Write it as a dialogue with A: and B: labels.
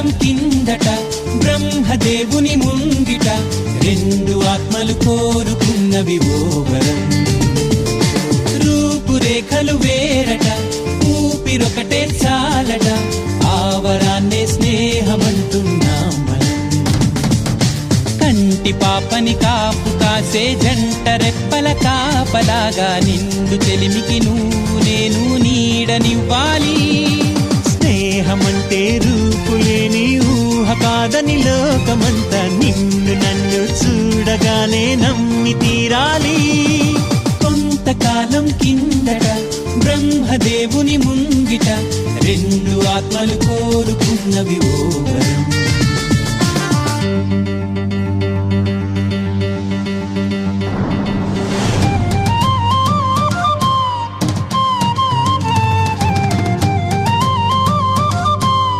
A: కొంతకాలం కిందట బ్రహ్మదేవుని ముంగిట రెండు ఆత్మలు కోరుకున్నవి ఓవరం. రూపురేఖలు వేరట ఊపిరొకటే చాలట ఆవరాన్నే స్నేహమంటున్నాం కంటి పాపని కాపు కాసే జంట రెప్పల కాపలాగా నిండు తెలిమికి నువ్వు నేను నీడనివ్వాలి.
B: రూపులేని ఊహ కాదని లోకమంతా నిన్ను నన్ను చూడగానే నమ్మి తీరాలి.
A: కొంతకాలం కిందట బ్రహ్మదేవుని ముంగిట రెండు ఆత్మలు కోరుకున్నవి ఓ